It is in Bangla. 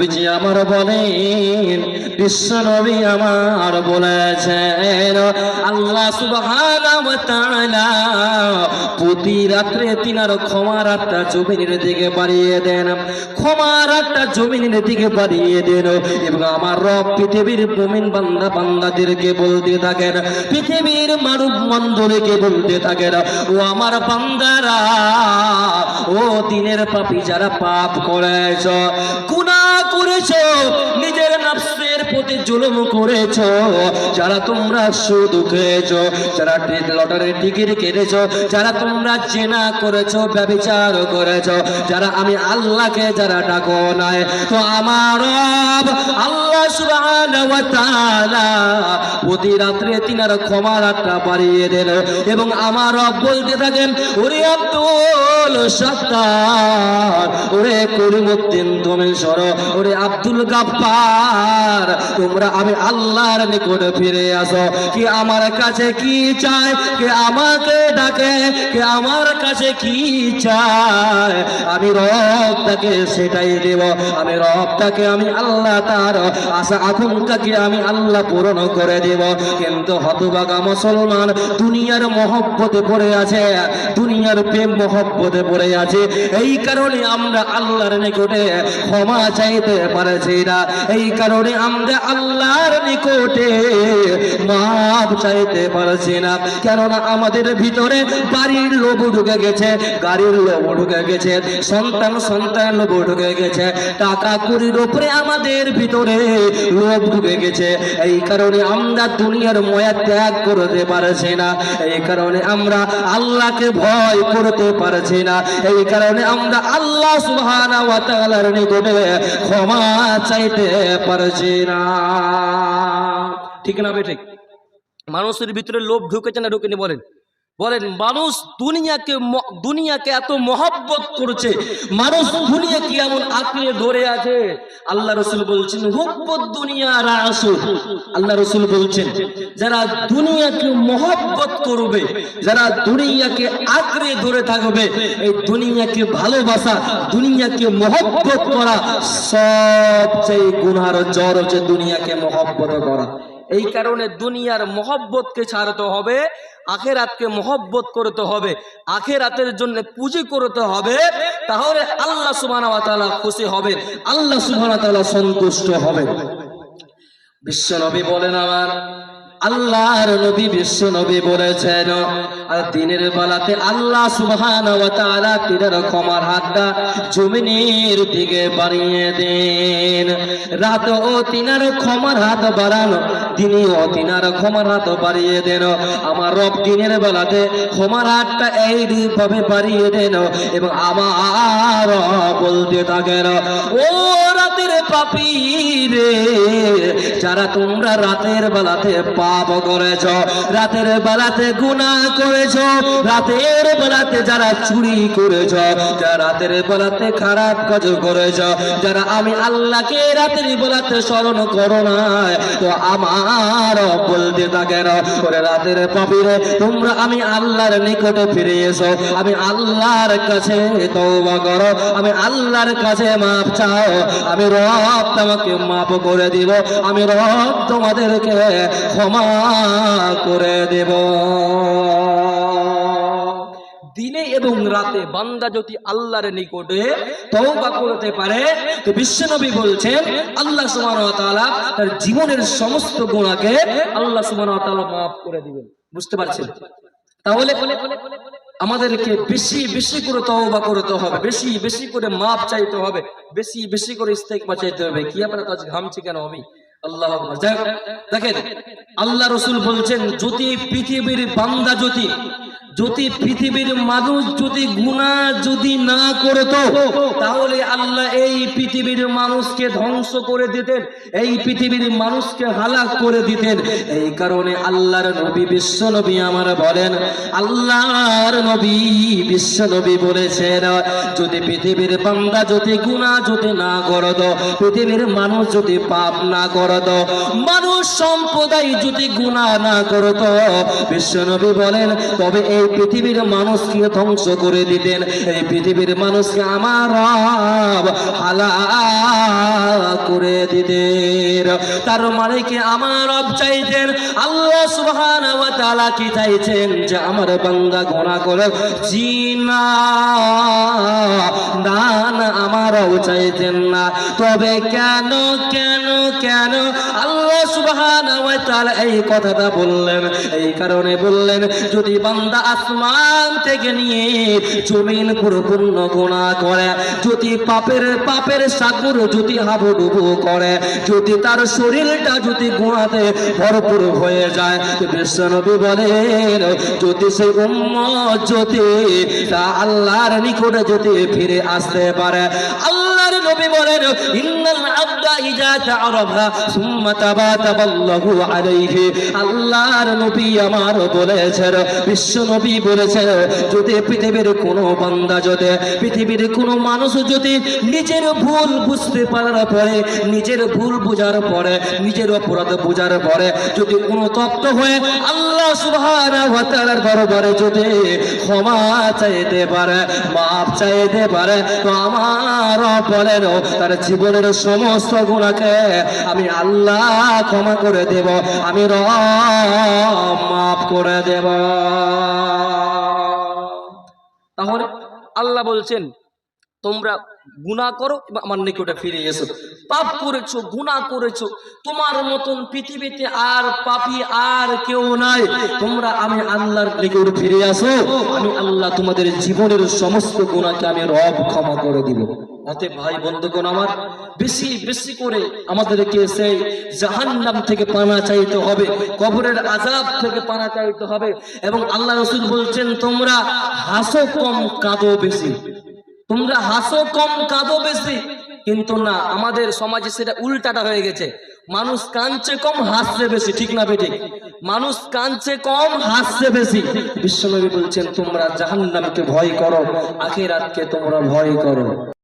নবীজি আমার বলেন, বিশ্ব নবী আমার বলেছেন, আল্লাহ প্রতি রাত্রে তিনার ক্ষমার একটা জমিনের দিকে বাড়িয়ে দেন, ক্ষমার একটা জমিনের দিকে বাড়িয়ে দেন এবং আমার রব পৃথিবীর মুমিন বান্দা বান্দাদেরকে বলতে থাকেন, পৃথিবীর মানব মন্ডলীকে বলতে থাকেন, ও আমার বান্দারা, ও দিনের পাপী যারা পাপ করেছ, গুনাহ করেছ, নিজের নফসের প্রতি জুলুম করেছ, যারা তোমরা সুদ খেয়েছ, যারা লটারির টিকিট কেটেছ, যারা তোমরা জেনা করেছ, ব্যবচার করেছ, যারা আমি আল্লাহকে যারা ডাকো নাই, তো আমার আল্লাহ প্রতি রাত্রে তিনার ক্ষমার হাতটা বাড়িয়ে দেন এবং আমার বলতে থাকেন, ওরে আব্দুল সত্তার, ওরে করিমুদ্দিন, তুমি সর ওরে আব্দুল গাফফার, তোমরা আমি আল্লাহর নিকট ফিরে আসো। কি আমার কাছে কি চায়, কে আমাকে ডাকে, কে আমার কাছে কি চায়, আমি রব তাকে সেটাই দেব। আমি রব তাকে আমি আল্লাহ তার আশা আকাঙ্ক্ষাকে আমি আল্লাহ পূরণ করে দেব। কিন্তু হতবাগা মুসলমান দুনিয়ার মহব্বতে পড়ে আছে, দুনিয়ার প্রেম মহব্বতে পড়ে আছে। এই কারণে আমরা আল্লাহর নিকটে ক্ষমা চাইতে পারছি না। এই কারণে আমরা আল্লাহর নিকটে মাপ চাইতে পারছি না। কেননা আমাদের ভিতরে বাড়ির লোভ ঢুকে গেছে, গাড়ির লোভ ঢুকে গেছে, সন্তান সন্তান লোভ ঢুকে গেছে, টাকা কুড়ির উপরে আমাদের ভিতরে লোভ ঢুকে গেছে। এই কারণে আমরা দুনিয়ার ময়া ত্যাগ করতে পারছি না। এই কারণে আমরা আল্লাহকে ভয় করতে পারছি না। এই কারণে আমরা আল্লাহ তাআলার নিকটে ক্ষমা চাইতে পারছি না। ঠিক না বেঠিক? মানুষের ভিতরে লোভ ঢুকেছে না ঢুকেনি বলেন। বলেন, মানুষ দুনিয়াকে দুনিয়াকে এত মহব্বত করছে, মানুষ দুনিয়াকে এমন আঁকড়ে ধরে আছে। আল্লাহ রসুল বলছেন, হুব্বত দুনিয়া রাসুল। আল্লাহ রসুল বলছেন, যারা দুনিয়াকে মহব্বত করবে, যারা দুনিয়াকে আঁকড়ে ধরে থাকবে, এই দুনিয়াকে ভালোবাসা, দুনিয়াকে মহব্বত করা সবচেয়ে গুনার জ্বর হচ্ছে দুনিয়াকে মহব্বত করা। এই কারণে দুনিয়ার মহব্বতকে ছাড়তে হবে আখেরাতকে মহব্বত করতে হবে, আখেরাতের জন্য পুঁজি করতে হবে, তাহলে আল্লাহ সুবহানাহু ওয়া তাআলা খুশি হবে, আল্লাহ সুবহানাহু ওয়া তাআলা সন্তুষ্ট হবে। বিশ্ব নবী বলেন আমার আল্লাহর নবী বিশ্ব নবী বলেছেন, আর দিনের বেলাতে আল্লাহ সুবহানাহু ওয়া তাআলা তিনের ক্ষমার হাতটা জমিনের দিকে বাড়িয়ে দেন। রাত ও তিনার ক্ষমার হাত বাড়ানো, দিনে ও তিনার ক্ষমার হাত বাড়িয়ে দেন। আমার রব দিনের বেলাতে ক্ষমার হাতটা এই ভাবে বাড়িয়ে দেন এবং আমার বলতে থাকেন, ও পাপি রে। যারা তোমরা রাতের বেলাতে পাপ করেছ, রাতের বেলাতে গুনাহ করেছ, রাতের বেলাতে যারা চুরি করেছ, যারা রাতের বেলাতে খারাপ কাজ করেছ, যারা আমি আল্লাহকে রাতের বেলাতে স্মরণ করো না তো আমার বলতে থাকেন ওরে রাতের পাপিরে তোমরা আমি আল্লাহর নিকটে ফিরে এসো, আমি আল্লাহর কাছে তওবা করো, আমি আল্লাহর কাছে মাপ চাও, আমি রব তোমাকে মাপ করে দিব। আমি রব তোমাদেরকে ক্ষমা করে দেব। দিনে এবং রাতে বান্দা যদি আল্লাহর নিকটে তওবা করতে পারে, তো বিশ্বনবী বলছেন, আল্লাহ সুবহানাহু ওয়া তাআলা তার জীবনের সমস্ত গুনাহকে আল্লাহ সুবহানাহু ওয়া তাআলা মাফ করে দিবেন। বুঝতে পারছেন? তাহলে আমাদেরকে বেশি বেশি করে তহবা করতে হবে, বেশি বেশি করে মাপ চাইতে হবে, বেশি বেশি করে ইস্তেকমা চাইতে হবে কি আপনার কাজ ঘামছি কেন আমি আল্লাহ। দেখেন, আল্লাহ রসুল বলছেন, যদি পৃথিবীর বান্দা যদি যদি পৃথিবীর মানুষ যদি গুণা যদি না করতো, তাহলে আল্লাহ এই পৃথিবীর মানুষকে ধ্বংস করে দিতেন, এই পৃথিবীর মানুষকে হালাক করে দিতেন। এই কারণে আল্লাহর নবী, বিশ্ব নবী আমার বলেন, আল্লাহর নবী, বিশ্ব নবী বলেছেন, যদি পৃথিবীর বান্দা যদি গুণা যদি না করত, পৃথিবীর মানুষ যদি পাপ না করত, মানুষ সম্প্রদায় যদি গুণা না করত, বিশ্ব নবী বলেন, তবে এই পৃথিবীর মানুষকে ধ্বংস করে দিতেন। এই পৃথিবীর মানুষকে আমার করে দিতেন। তার মানে কি আমার চাইতেন? আল্লাহ সুহান কি চাইছেন? যে আমার বান্দা গোনা করে জিনা চাইতেন না। তবে কেন কেন কেন আল্লাহ তাআলা এই কথাটা বললেন। এই কারণে বললেন, যদি বান্দা আসমান থেকে নিয়ে জমিন পরিপূর্ণ গোনা করে, যদি পাপের পাপের সাগর যদি হাবুডুবু করে, যদি তার শরীরটা যদি গুণাতে ভরপুর হয়ে যায় বিশ্বনবী বলেন, যদি সেই উম্মত যদি তা আল্লাহর নিকটে যদি ফিরে আসতে পারে নবী বলেন, ইন্নাল আবদা ইজা সুম্মা আলাইহি। আল্লাহর নবী আমার বলেছেন, বিশ্ব নবী বলেছেন, যদি পৃথিবীর কোনো বান্দা যদি, পৃথিবীর কোনো মানুষ যদি নিজের ভুল বুঝতে পারার পরে, নিজের ভুল বোঝার পরে, নিজের অপরাধ বোঝার পরে যদি কোনো তপ্ত হয়ে আল্লাহ সুবহানাহু ওয়া তাআলার দরবারে যদি ক্ষমা চাইতে পারে মাপ চাইতে পারে, তো আমার বলেন তার জীবনের সমস্ত গুণাকে আমি আল্লাহ ক্ষমা করে দেব, আমি রব মাফ করে দেব। তাহলে আল্লাহ বলছেন, তোমরা গুনাহ করো, আমার নিকটে ফিরে এসো। পাপ করেছ, গুনাহ করেছ, তোমার মতন পৃথিবীতে আর পাপী আর কেউ নাই। তোমরা আমি আল্লাহর নিকট ফিরে আসো, আমি আল্লাহ তোমাদের জীবনের সমস্ত গুণাকে আমি রব ক্ষমা করে দিব। অতএব ভাই বন্ধুগণ আমার, বেশি বেশি করে আমাদেরকে সেই জাহান্নাম থেকে পানা চাইতে হবে, কবরের আজাব থেকে পানা চাইতে হবে এবং আল্লাহ রসুল বলছেন, তোমরা হাসো কম, কাঁদো বেশি। তোমরা হাসো কম, কাঁদো বেশি। কিন্তু না, আমাদের সমাজে সেটা উল্টাটা হয়ে গেছে। মানুষ কাঁদছে কম, হাসছে বেশি, ঠিক না বেঠিক? মানুষ কাঁদছে কম, হাসছে বেশি। বিশ্বনবী বলছেন, তোমরা জাহান্নামকে ভয় করো, আখিরাতকে তোমরা ভয় করো।